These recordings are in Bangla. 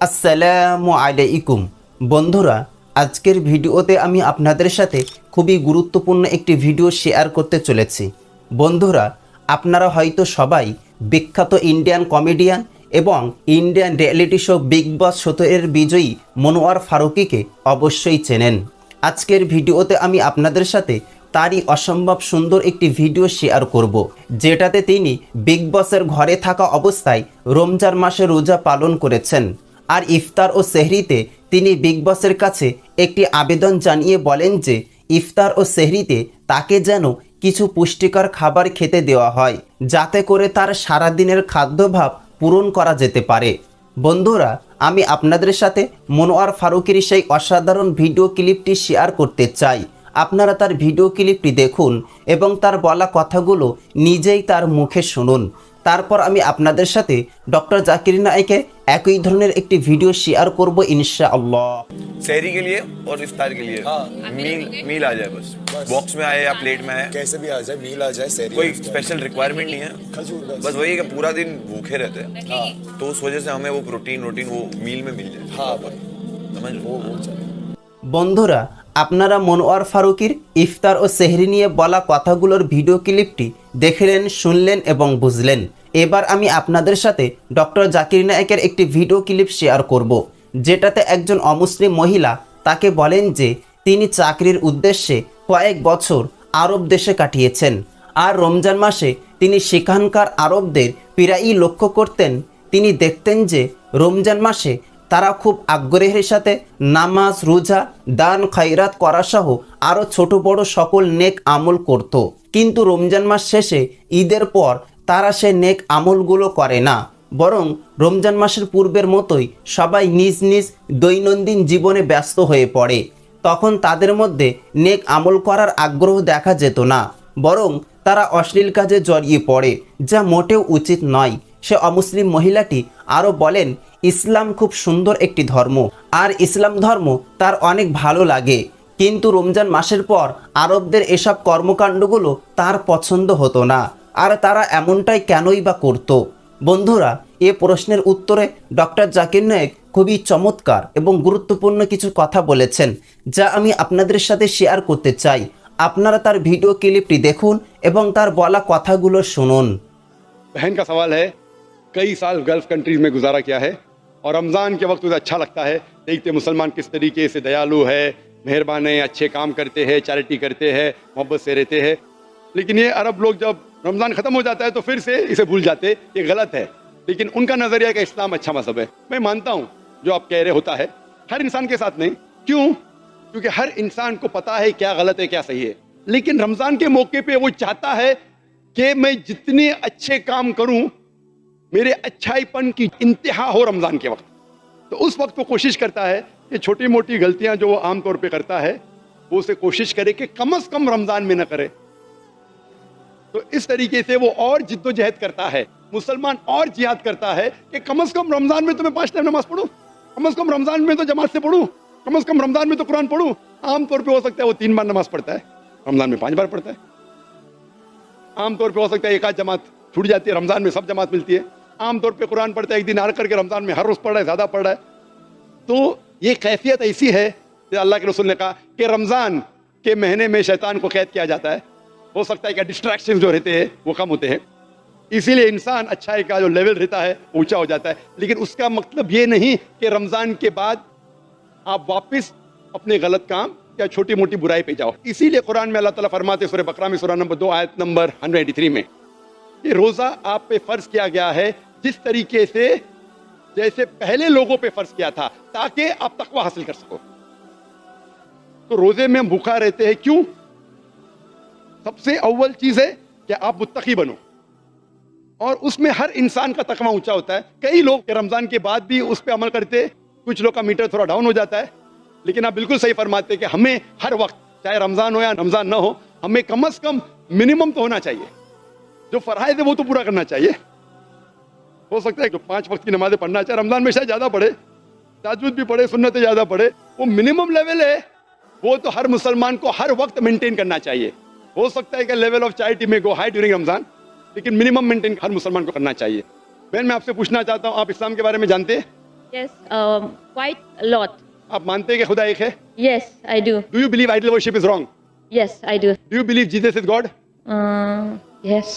আসসালামু আলাইকুম। বন্ধুরা, আজকের ভিডিওতে আমি আপনাদের সাথে খুবই গুরুত্বপূর্ণ একটি ভিডিও শেয়ার করতে চলেছি। বন্ধুরা, আপনারা হয়তো সবাই বিখ্যাত ইন্ডিয়ান কমেডিয়ান এবং Indian reality show Bigg Boss শোতের বিজয়ী মনোয়ার ফারুকিকে অবশ্যই চেনেন। আজকের ভিডিওতে আমি আপনাদের সাথে তারই অসম্ভব সুন্দর একটি ভিডিও শেয়ার করব, যেটাতে তিনি বিগ বসের ঘরে থাকা অবস্থায় রমজান মাসে রোজা পালন করেছেন। আর ইফতার ও সেহরিতে তিনি বিগ বসের কাছে একটি আবেদন জানিয়ে বলেন যে, ইফতার ও সেহরিতে তাকে যেন কিছু পুষ্টিকর খাবার খেতে দেওয়া হয়, যাতে করে তার সারাদিনের খাদ্যভাব পূরণ করা যেতে পারে। বন্ধুরা, আমি আপনাদের সাথে মনোয়ার ফারুকের সেই অসাধারণ ভিডিও ক্লিপটি শেয়ার করতে চাই। আপনারা তার ভিডিও ক্লিপটি দেখুন এবং তার বলা কথাগুলো নিজেই তার মুখে শুনুন। তারপর আমি আপনাদের সাথে ডক্টর জাকির নায়েকের একই ধরনের একটি ভিডিও শেয়ার করব ইনশাআল্লাহ शहरी के लिए और इफ्तार के लिए हाँ। मील मील आ जाए बस बस। बॉक्स में आए या प्लेट में आए कैसे भी आ जाए मील आ जाए सैरी कोई आ जाए। स्पेशल रिक्वायरमेंट नहीं है खजूर बस बस वही है कि पूरा दिन भूखे रहते हैं हाँ तो उस वजह से हमें वो प्रोटीन वोटीन वो मील में मिल जाए हाँ भाई समझ वो लो वो चले বন্ধুরা আপনারা মনোয়ার ফারুকির ইফতার ও সেহরি নিয়ে বলা কথাগুলোর ভিডিও ক্লিপটি দেখলেন শুনলেন এবং বুঝলেন এবার আমি আপনাদের সাথে ডক্টর জাকির নায়েকের একটি ভিডিও ক্লিপ শেয়ার করব, যেটাতে একজন অমুসলিম মহিলা তাকে বলেন যে তিনি চাকরির উদ্দেশ্যে কয়েক বছর আরব দেশে কাটিয়েছেন আর রমজান মাসে তিনি সেখানকার আরবদের প্রায়ই লক্ষ্য করতেন। তিনি দেখতেন যে রমজান মাসে তারা খুব আগ্রহের সাথে নামাজ, রোজা, দান খৈরাত করাসহ আরও ছোট বড় সকল নেক আমল করত। কিন্তু রমজান মাস শেষে ঈদের পর তারা সে নেক আমলগুলো করে না। বরং রমজান মাসের পূর্বের মতোই সবাই নিজ নিজ দৈনন্দিন জীবনে ব্যস্ত হয়ে পড়ে। তখন তাদের মধ্যে নেক আমল করার আগ্রহ দেখা যেত না। বরং তারা অশ্লীল কাজে জড়িয়ে পড়ে, যা মোটেও উচিত নয়। সে অমুসলিম মহিলাটি আরও বলেন, ইসলাম খুব সুন্দর একটি ধর্ম। আর ইসলাম ধর্ম তার অনেক ভালো লাগে। কিন্তু রমজান মাসের পর আরবদের এসব কর্মকাণ্ডগুলো তার পছন্দ হতো না। আর তারা এমনটাই কেনই বা করতো বন্ধুরা এ প্রশ্নের উত্তরে ডক্টর জাকির নায়েক খুবই চমৎকার এবং গুরুত্বপূর্ণ কিছু কথা বলেছেন যা আমি আপনাদের সাথে শেয়ার করতে চাই আপনারা তার ভিডিও ক্লিপটি দেখুন এবং তার বলা কথাগুলো শুনুন बहन का सवाल है कई साल गल्फ कंट्रीज में गुजारा किया है और रमज़ान के वक्त उसे अच्छा लगता है देखते मुसलमान किस तरीके से दयालु है मेहरबान है अच्छे काम करते हैं चैरिटी करते हैं मोहब्बत से रहते हैं लेकिन ये अरब लोग जब रमज़ान ख़त्म हो जाता है तो फिर से इसे भूल जाते, ये गलत है। लेकिन उनका नज़रिया कि इस्लाम अच्छा मज़हब है। मैं मानता हूँ, जो आप कह रहे होता है, हर इंसान के साथ नहीं। क्यों? क्योंकि हर इंसान को पता है क्या गलत है, क्या सही है। लेकिन रमज़ान के मौके पे वो चाहता है कि मैं जितने अच्छे काम करूँ, मेरे अच्छाईपन की इंतहा हो रमज़ान के वक्त। तो उस वक्त वो कोशिश करता है कि छोटी मोटी गलतियाँ जो वो आमतौर पे करता है, वो उसे कोशिश करे कि कम अज कम रमज़ान में न करे। तो इस तरीके से वो और जिद्दोजहद करता है, मुसलमान और जिहाद करता है कि कम अज कम रमज़ान में तो मैं पाँच टाइम नमाज़ पढ़ूँ, कम अज कम रमज़ान में तो जमात से पढ़ूँ, कम अज कम रमज़ान में तो कुरान पढ़ूँ। आमतौर पे हो सकता है वो तीन बार नमाज़ पढ़ता है, रमज़ान में पाँच बार पढ़ता है। आमतौर पे हो सकता है एक आध जमात छूट जाती है, रमज़ान में सब जमात मिलती है। आमतौर पर कुरान पढ़ता है, एक दिन हार करके रमज़ान में हर रोज़ पढ़ रहा है, ज़्यादा पढ़ रहा है। तो ये कैफियत ऐसी है अल्लाह के रसूल ने कहा कि रमज़ान के महीने में शैतान को कैद किया जाता है। हो सकता है कि डिस्ट्रैक्शन जो रहते हैं, वो कम होते हैं। इसीलिए इंसान अच्छाई का जो लेवल रहता है ऊँचा हो जाता है। लेकिन उसका मतलब ये नहीं कि रमज़ान के बाद आप वापस अपने गलत काम या छोटी मोटी बुराई पे जाओ। इसीलिए कुरान में अल्लाह ताला फरमाते सूरह बकरा में, सूरह नंबर दो, आयत नंबर 183 में। ये रोज़ा आप पे फ़र्ज़ किया गया है, जिस तरीके से, जैसे पहले लोगों पे फ़र्ज़ किया था, ताकि आप तकवा हासिल कर सको। तो रोज़े में हम भूखा रहते हैं, क्यों? सबसे अव्वल चीज़ है कि आप मुत्तकी बनो। और उसमें हर इंसान का तकवा ऊँचा होता है। कई लोग रमज़ान के बाद भी उस पर अमल करते, कुछ लोग का मीटर थोड़ा डाउन हो जाता है। लेकिन आप बिल्कुल सही फरमाते कि हमें हर वक्त, चाहे रमज़ान हो या रमज़ान ना हो, हमें कम अज कम मिनिमम तो होना चाहिए। जो फराइज है वो तो पूरा करना चाहिए। हो सकता है कि पाँच वक्त की नमाजें पढ़ना चाहिए रमज़ान में शायद ज़्यादा पढ़े, ताजुद भी पढ़े, सुन्नतें ज़्यादा पढ़े। वो मिनिमम लेवल है। वो तो हर मुसलमान को हर वक्त मेंटेन करना चाहिए। हो सकता है कि लेवल ऑफ़ चाइटी में गो हाई ड्यूरिंग रमज़ान लेकिन मिनिमम मेंटेन हर मुसलमान को करना चाहिए बहन मैं आपसे पूछना चाहता हूँ आप इस्लाम के बारे में जानते हैं Yes, um. आप मानते हैं कि खुदा एक है Yes, I do. Do you believe idol worship is wrong Yes, I do. Do you believe Jesus is God Uh, yes.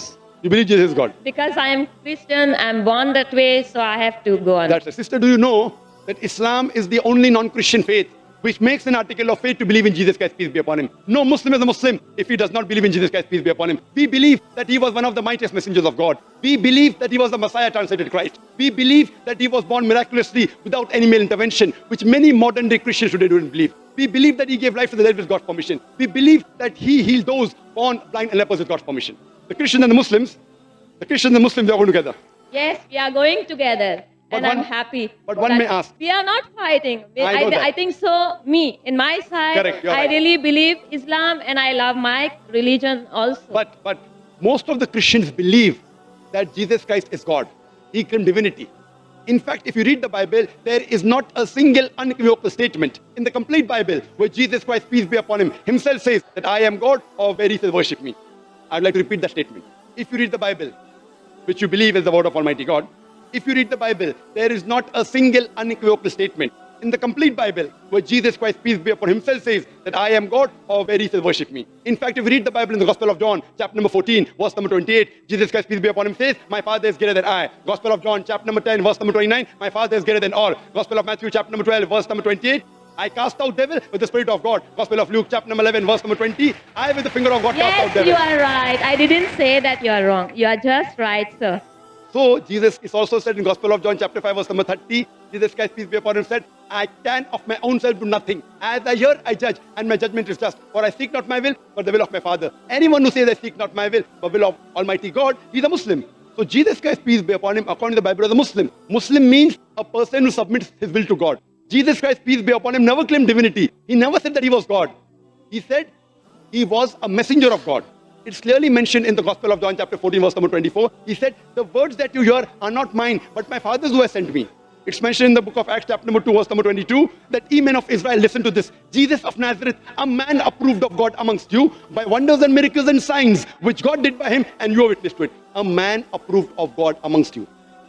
You believe Jesus is Because I am Christian, I am born that way, so I have to go on. That's it. Sister, do you know that Islam is the only non-Christian faith which makes an article of faith to believe in Jesus Christ, peace be upon him. No Muslim is a Muslim if he does not believe in Jesus Christ, peace be upon him. We believe that he was one of the mightiest messengers of God. We believe that he was the Messiah translated Christ. We believe that he was born miraculously without any male intervention, which many modern day Christians today don't believe. We believe that he gave life to the dead with God's permission. We believe that he healed those born blind and lepers with God's permission. The Christians and the Muslims, the Christians and the Muslims, they are all together. Yes, we are going together. And I'm happy. but one may ask- We are not fighting. We- I know I, that. I think so. Me, in my side, Correct, I right. really believe Islam and I love my religion also. But but most of the Christians believe that Jesus Christ is God. He claimed divinity. In fact, if you read the Bible, there is not a single unequivocal statement in the complete Bible where Jesus Christ, peace be upon him, himself says that I am God or where he says worship me. I'd like to repeat that statement. If you read the Bible, which you believe is the word of Almighty God, if you read the Bible, there is not a single unequivocal statement in the complete Bible where Jesus Christ, peace be upon him, himself says that I am God or where he says worship me. In fact, if you read the Bible in the Gospel of John, chapter number 14, verse number 28, Jesus Christ, peace be upon him, says, My Father is greater than I. Gospel of John, chapter number 10, verse number 29, My Father is greater than all. Gospel of Matthew, chapter number 12, verse number 28, I cast out devil with the Spirit of God. Gospel of Luke, chapter number 11, verse number 20, I with the finger of God cast out yes, devil. you are right. I didn't say that you are wrong. You are just right, sir. So Jesus is also said in Gospel of John chapter 5 verse number 30, Jesus Christ peace be upon him said, I can of my own self do nothing. As I hear, I judge, and my judgment is just. For I seek not my will, but the will of my Father. Anyone who says I seek not my will, but will of Almighty God, he's a Muslim. So Jesus Christ peace be upon him, according to the Bible, is a Muslim. Muslim means a person who submits his will to God. Jesus Christ peace be upon him never claimed divinity. He never said that he was God. He said he was a messenger of God. It's clearly mentioned in the Gospel of John, chapter 14, verse number 24. He said, The words that you hear are not mine, but my Father's who has sent me. It's mentioned in the book of Acts, chapter number 2, verse number 22, that ye men of Israel, listen to this. Jesus of Nazareth, a man approved of God amongst you by wonders and miracles and signs, which God did by him, and you are witness to it. A man approved of God amongst you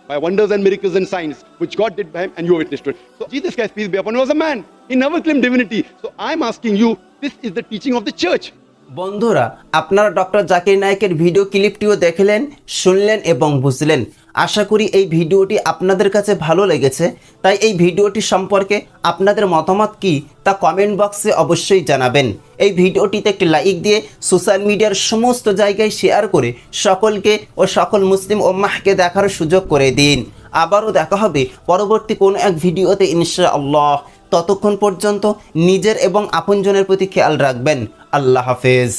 by wonders and miracles and signs, which God did by him, and you are witness to it. So Jesus Christ, peace be upon him, was a man. He never claimed divinity. So I'm asking you, this is the teaching of the church. বন্ধুরা, আপনারা ডক্টর জাকির নায়কের ভিডিও ক্লিপটিও দেখলেন, শুনলেন এবং বুঝলেন। আশা করি এই ভিডিওটি আপনাদের কাছে ভালো লেগেছে। তাই এই ভিডিওটি সম্পর্কে আপনাদের মতামত কি তা কমেন্ট বক্সে অবশ্যই জানাবেন। এই ভিডিওটিতে একটি লাইক দিয়ে সোশ্যাল মিডিয়ার সমস্ত জায়গায় শেয়ার করে সকলকে ও সকল মুসলিম ওম্মাহকে দেখার সুযোগ করে দিন। আবারও দেখা হবে পরবর্তী কোনো এক ভিডিওতে, ইনশাআল্লাহ। ততক্ষণ পর্যন্ত নিজের এবং আপনজনের প্রতি খেয়াল রাখবেন। আল্লাহ হাফেজ।